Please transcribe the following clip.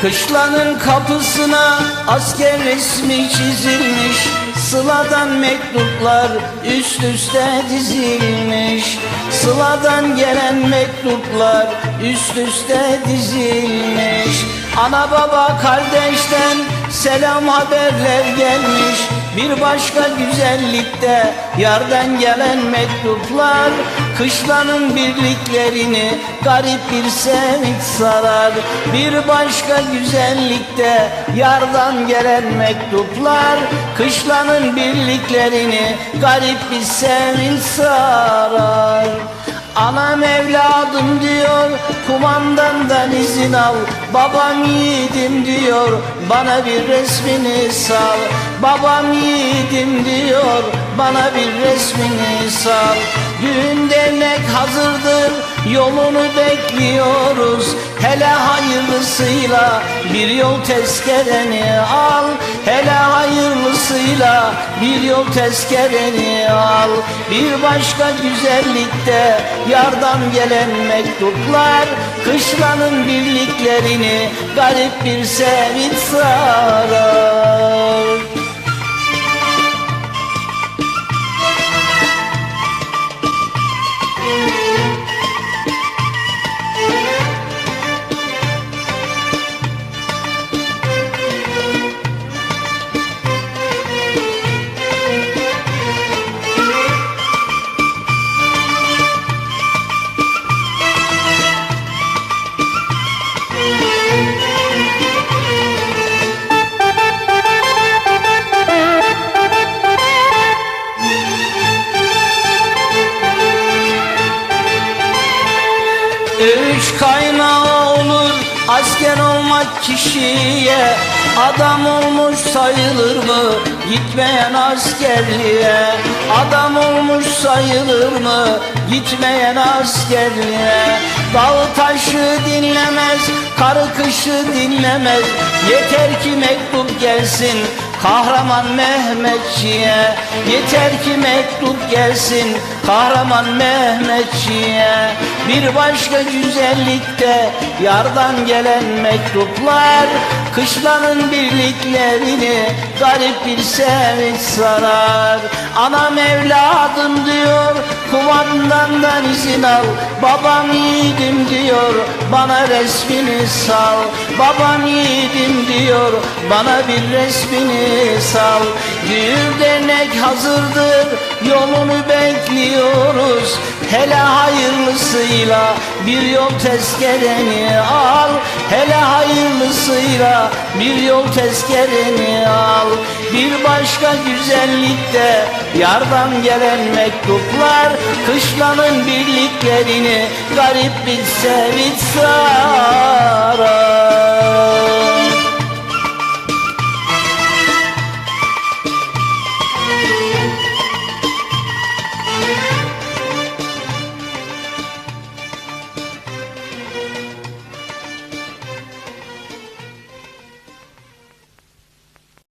Kışlanın kapısına asker resmi çizilmiş. Sıladan mektuplar üst üste dizilmiş. Sıladan gelen mektuplar üst üste dizilmiş. Ana baba kardeşten selam haberler gelmiş Bir başka güzellikte yardan gelen mektuplar Kışlanın birliklerini garip bir sevinç sarar. Bir başka güzellikte yardan gelen mektuplar Kışlanın birliklerini garip bir sevinç sarar. Anam evladım diyor kumandandan izin al Babam yiğidim diyor bana bir resmini sal. Babam yiğidim diyor. Bana bir resmini sal. Düğün dernek hazırdır. Yolunu bekliyoruz. Hele hayırlısıyla bir yol tezkereni al. Hele hayırlısıyla bir yol tezkereni al. Bir başka güzellikte yardan gelen mektuplar Kışlanın birliklerini garip bir sevinç sarar Üç kaynağı olur asker olmak kişiye. Adam olmuş sayılır mı gitmeyen askerliğe? Adam olmuş sayılır mı gitmeyen askerliğe? Dağ taşı dinlemez karı kışı dinlemez. Yeter ki mektup gelsin kahraman Mehmetçiye Yeter ki mektup gelsin. Kahraman Mehmetçiye Bir başka güzellikte yardan gelen mektuplar. Kışlanın birliklerini garip bir sevinç sarar. Anam evladım diyor kumandandan izin al Babam yiğidim diyor bana resmini sal. Babam yiğidim diyor. Bana bir resmini sal. Düğün dernek hazırdır. Yolunu bekliyoruz. Hele hayırlısıyla bir yol tezkereni al. Hele hayırlısıyla bir yol tezkereni al. Bir başka güzellikte yardan gelen mektuplar Kışlanın birliklerini garip bir sevinç sağ